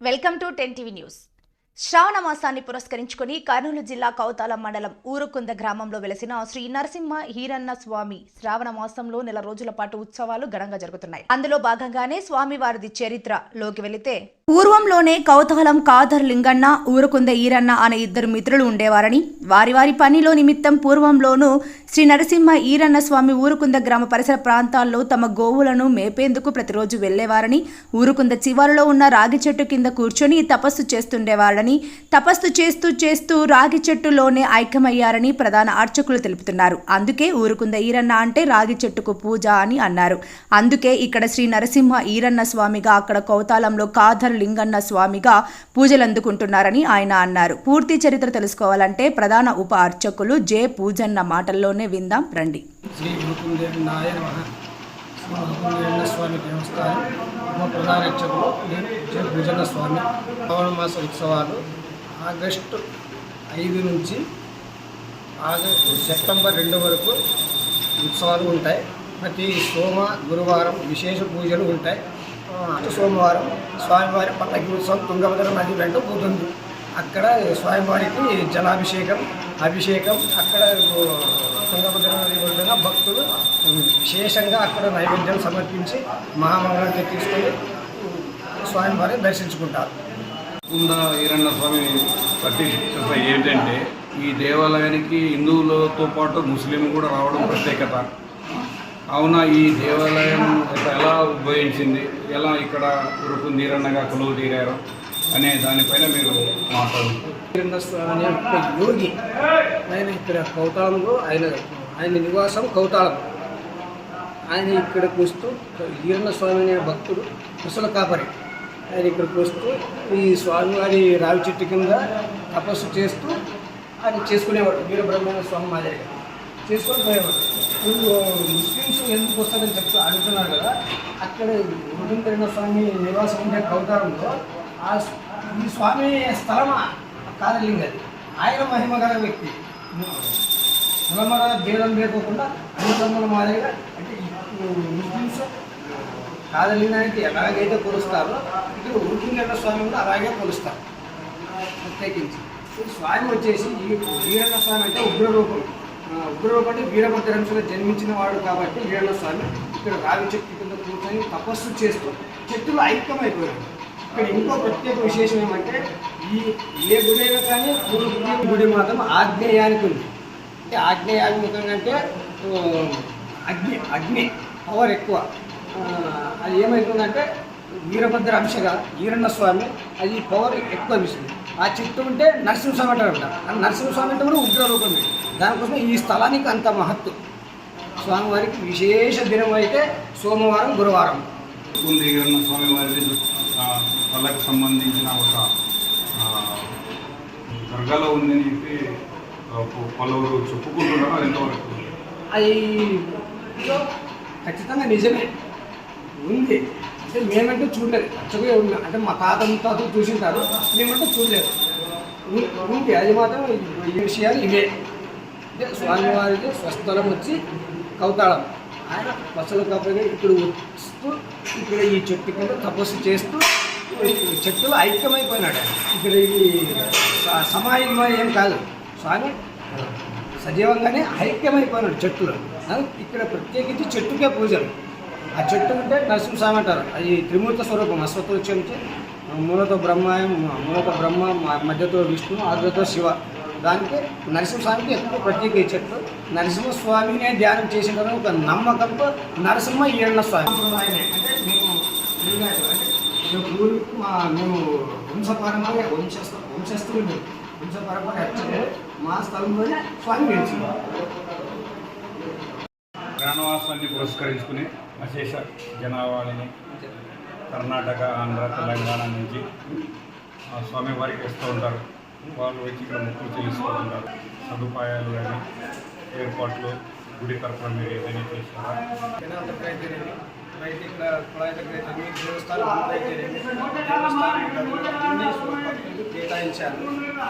Welcome to ten TV news. శ్రావణ మాసాన్ని పురస్కరించుకుని కర్నూలు జిల్లా కౌతాల మండలం ఊరుకుంద గ్రామంలో వెలసిన శ్రీ నరసింహ హీరన్న స్వామి శ్రావణ మాసంలో నెల రోజుల పాటు ఉత్సవాలు ఘనంగా జరుగుతున్నాయి. అందులో భాగంగానే స్వామివారిది చరిత్రలోకి వెళితే పూర్వంలోనే కౌతహలం కాదర్ లింగన్న ఊరుకుంద ఈరన్న అనే ఇద్దరు మిత్రులు ఉండేవారని వారి వారి పనిలో నిమిత్తం పూర్వంలోనూ శ్రీ నరసింహ ఈరన్న స్వామి ఊరుకుంద గ్రామ పరిసర ప్రాంతాల్లో తమ గోవులను మేపేందుకు ప్రతిరోజు వెళ్ళేవారని ఊరుకుంద చివరిలో ఉన్న రాగి చెట్టు కింద కూర్చొని తపస్సు చేస్తుండేవారని తపస్సు చేస్తూ చేస్తూ రాగి చెట్టులోనే ఐక్యమయ్యారని ప్రధాన అర్చకులు తెలుపుతున్నారు. అందుకే ఊరుకుంద ఈరన్న అంటే రాగి చెట్టుకు పూజ అని అన్నారు. అందుకే ఇక్కడ శ్రీ నరసింహ ఈరన్న స్వామిగా అక్కడ కౌతాలంలో కాధర్ లింగన్న స్వామిగా పూజలు అందుకుంటున్నారని ఆయన అన్నారు. పూర్తి చరిత్ర తెలుసుకోవాలంటే ప్రధాన ఉప అర్చకులు జే. పూజన్న మాటల్లోనే విందాం రండి. శ్రీ స్వామి దేవస్థానం. ప్రధాన అర్చకులు భుజన స్వామి. శ్రావణ మాస ఉత్సవాలు ఆగస్టు ఐదు నుంచి ఆగస్టు సెప్టెంబర్ రెండు వరకు ఉత్సవాలు ఉంటాయి. ప్రతి సోమ గురువారం విశేష పూజలు ఉంటాయి. సోమవారం స్వామివారి పల్లకి ఉత్సవం తుంగభద్ర నది వెంట పోతుంది. అక్కడ స్వామివారికి జలాభిషేకం అభిషేకం అక్కడ తుంగభద్ర నది ఒడ్డున భక్తులు విశేషంగా అక్కడ నైవేద్యం సమర్పించి మహామంగళాన్ని తీసుకొని స్వామివారిని దర్శించుకుంటారు. కుంద ఈరన్న స్వామి ప్రతిష్ట ఏంటంటే ఈ దేవాలయానికి హిందువులతో పాటు ముస్లిం కూడా రావడం ప్రత్యేకత. కావున ఈ దేవాలయం ఎలా ఉద్భవించింది? ఎలా ఇక్కడ ఉరుకు నీరన్నగా కొలువు తీరారు? అనే దానిపైన మీరు మాట్లాడుతున్నారు యోగి. ఆయన ఇక్కడ కౌతాళంలో ఆయన ఆయన నివాసం కౌతాళం ఆయన ఇక్కడికి వస్తూ ఈరన్న స్వామి అనే భక్తుడు కుశల కాపరి. ఆయన ఇక్కడికి వస్తూ ఈ స్వామివారి రావి చెట్టు కింద తపస్సు చేస్తూ ఆయన చేసుకునేవాడు. వీరబ్రహ్మణ్య స్వామి మాదిరిగా. చేసుకొని పోయేవాడు. ఇప్పుడు ముస్లిమ్స్ ఎందుకు వస్తారని చెప్తూ అడుగుతున్నారు కదా అక్కడ గోవిందరణ స్వామి నివాసం ఉండే కౌతారంలో ఆ ఈ స్వామి స్థలమా? కాదలింగ అది ఆయన మహిమ గల వ్యక్తి. కులమల భేదం లేకోకుండా అన్ని మాదిరిగా అంటే ఇప్పుడు ముస్లిమ్స్ కాదలింగానికి ఎలాగైతే కొలుస్తారో ఇక్కడ ఉరుకుంగన్న స్వామి కూడా అలాగే కొలుస్తారు. ప్రత్యేకించి. స్వామి వచ్చేసి ఈ వీరన్న స్వామి అంటే ఉగ్రరూపం ఆ, వీరభద్రంశంలో జన్మించిన వాడు కాబట్టి వీరన్న స్వామి ఇక్కడ రావి చెట్టు కింద కూర్చొని తపస్సు చేస్తూ చెట్టులో ఐక్యమైపోయాడు ఇక్కడ ఇంకో ప్రత్యేక విశేషం ఏమంటే ఈ ఏ గుడైనా కానీ పూర్వ గుడి మాత్రం ఆగ్నేయానికి ఉంది. అంటే ఆగ్నేయాభిముఖంగా అంటే అగ్ని అగ్ని పవర్ ఎక్కువ. అది ఏమవుతుందంటే వీరభద్ర అంశగా ఈరన్న స్వామి అది పవర్ ఎక్కువ అనిపిస్తుంది. ఆ చెట్టు ఉంటే నరసింహస్వామి అంటారు ఆ నరసింహస్వామి అంటే కూడా ఉగ్ర రూపమే దానికోసం ఈ స్థలానికి అంత మహత్తు స్వామివారికి విశేష దినం అయితే సోమవారం గురువారం. స్వామి వారి ఆ, కళకు సంబంధించిన ఒక దర్గాలో ఉందని చెప్పి పలువురు చెప్పుకుంటున్నారు. అది ఎంతవరకు? అది ఖచ్చితంగా నిజమే. ఉంది. అంటే మేమంటే చూడలేదు. అచ్చగా ఉంది అంటే మా తాత తాత చూసింటారు. మేమంటే చూడలేదు. ఉంటే ఉంది. అది మాత్రం ఈ విషయాలు ఇవే. అంటే స్వామివారికి స్వస్థలం వచ్చి కౌతాళం. ఆయన వసలు కాపరిగా ఇక్కడ వస్తూ ఇక్కడ ఈ చెట్టు కింద తపస్సు చేస్తూ ఈ చెట్టులో ఐక్యమైపోయినాడు. ఇక్కడ ఈ సమాయమై ఏం కాదు. స్వామి సజీవంగానే ఐక్యమైపోయినాడు చెట్టులో. ఇక్కడ ప్రత్యేకించి చెట్టుకే పూజలు. ఆ చెట్టు ఉంటే నరసింహస్వామి అంటారు అది త్రిమూర్త స్వరూపం అశ్వత్థోత్సవం మూలతో బ్రహ్మాయం మూలతో బ్రహ్మ మధ్యతో విష్ణు ఆగ్రతో శివ. దానికి నరసింహస్వామికి ఎక్కువ ప్రత్యేక ఈ చెట్టు. నరసింహస్వామినే ధ్యానం చేసిన ఒక నమ్మకంతో నరసింహ ఈరణ స్వామి. అంటే మేము మా మేము వంశస్థ వంశస్థులు వంశ వంశపారంపర్య మా స్థలంలోనే స్వామి గెలిచింది ప్రాణవాసాన్ని పురస్కరించుకుని అశేష జనాభాని కర్ణాటక ఆంధ్ర తెలంగాణ నుంచి స్వామి స్వామివారికి వస్తూ ఉంటారు. వాళ్ళు వచ్చి ఇక్కడ మొక్కులు చెల్లిస్తుంటారు సదుపాయాలు కానీ ఏర్పాట్లు గుడి తరఫున మీరు ఏదైనా చేస్తారా? రైతు ఇక్కడ కుళాయి దగ్గర దేవస్థానం దేవస్థానం కేటాయించారు.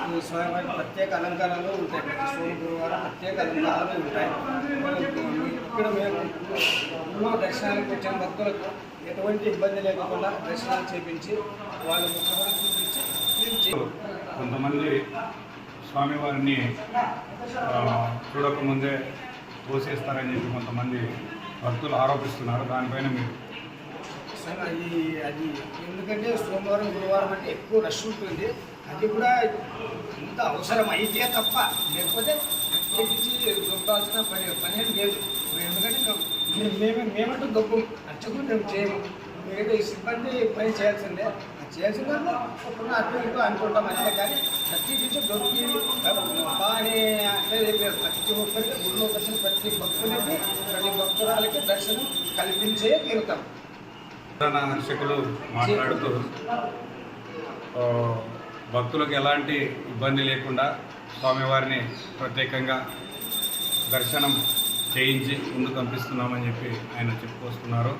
ఈ స్వామివారి ప్రత్యేక అలంకారాలు ఉంటాయి. ప్రతి సోమ గురువారం ప్రత్యేక అలంకారాలు ఉంటాయి. ఇక్కడ మేము ఎన్నో దర్శనానికి వచ్చిన భక్తులకు ఎటువంటి ఇబ్బంది లేకుండా దర్శనాలు చేపించి వాళ్ళ ముఖ్యమంత్రి కొంతమంది స్వామివారిని చూడకముందే తోసేస్తారని చెప్పి కొంతమంది భక్తులు ఆరోపిస్తున్నారు. దానిపైన మీరు అది అది ఎందుకంటే సోమవారం గురువారం అంటే ఎక్కువ రష్ ఉంటుంది. అది కూడా ఇంత అవసరం అయితే తప్ప లేకపోతే ప్రత్యేకించి దొబ్బాల్సిన పని పని లేదు. ఎందుకంటే మేము మేమే మేమంటూ దొబ్బు. అర్చకులు మేము చేయము. వేరే సిబ్బంది పని చేయాల్సిందే. అది చేయాల్సిన దాంట్లో ఇప్పుడు అటు ఇటు అనుకుంటాం అంతే కానీ ప్రత్యేకించి దొరికి బాగానే ప్రతి ఒక్కరికి గుడిలో వచ్చిన ప్రతి భక్తులకి ప్రతి భక్తురాలకి దర్శనం కల్పించే తీరుతాం. ప్రధాన మాట్లాడుతూ భక్తులకు ఎలాంటి ఇబ్బంది లేకుండా స్వామివారిని ప్రత్యేకంగా దర్శనం చేయించి ముందు పంపిస్తున్నామని చెప్పి ఆయన చెప్పుకొస్తున్నారు.